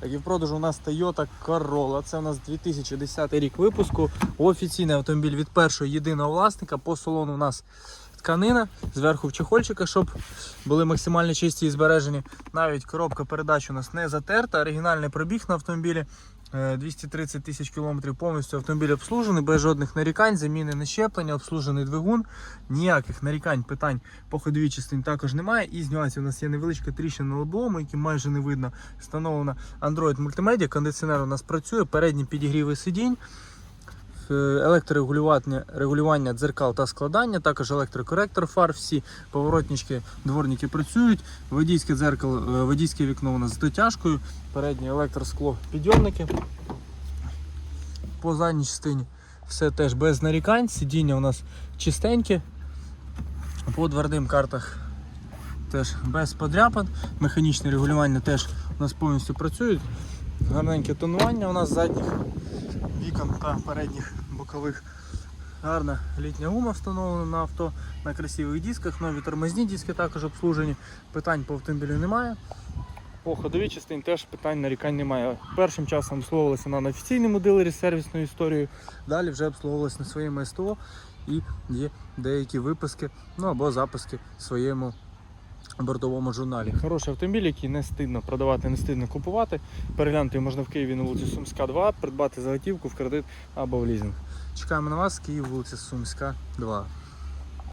Так і в продажу у нас Toyota Corolla. Це у нас 2010 рік випуску. Офіційний автомобіль від першого єдиного власника. По салону у нас тканина, зверху в чехольчика, щоб були максимально чисті і збережені. Навіть коробка передач у нас не затерта. Оригінальний пробіг на автомобілі. Е, 230 тисяч кілометрів повністю автомобіль обслужений, без жодних нарікань, заміни на щеплення, обслужений двигун. Ніяких нарікань, питань по ходовій частині також немає. І з нюансів у нас є невеличка тріщина на лобовому, які майже не видно. Встановлена Android мультимедіа, кондиціонер у нас працює, передні підігріви сидінь, е, електрорегулювання регулювання дзеркал та складання, також електрокоректор фар, всі поворотнички, дворники працюють, водійське дзеркало, е, водійське вікно у нас з дотяжкою, переднє електроскло підйомники. По задній частині все теж без нарікань, сидіння у нас чистенькі. По дверним картах теж без подряпин. Механічне регулювання теж у нас повністю працюють. Гарненьке тонування у нас задніх вікон та передніх бокових. Гарна літня гума встановлена на авто на красивих дисках, нові тормозні диски також обслужені. Питань по автомобілю немає. По ходовій частині теж питань нарікань немає. Першим часом обслуговувалися на офіційному дилері з сервісною історією. Далі вже обслуговувалися на своєму СТО і є деякі виписки, ну або записки своєму бортовому журналі. Хороший автомобіль, який не стидно продавати, не стидно купувати. Переглянути можна в Києві на вулиці Сумська, 2, придбати заготівку в кредит або в лізинг. Чекаємо на вас, Київ, вулиця Сумська, 2.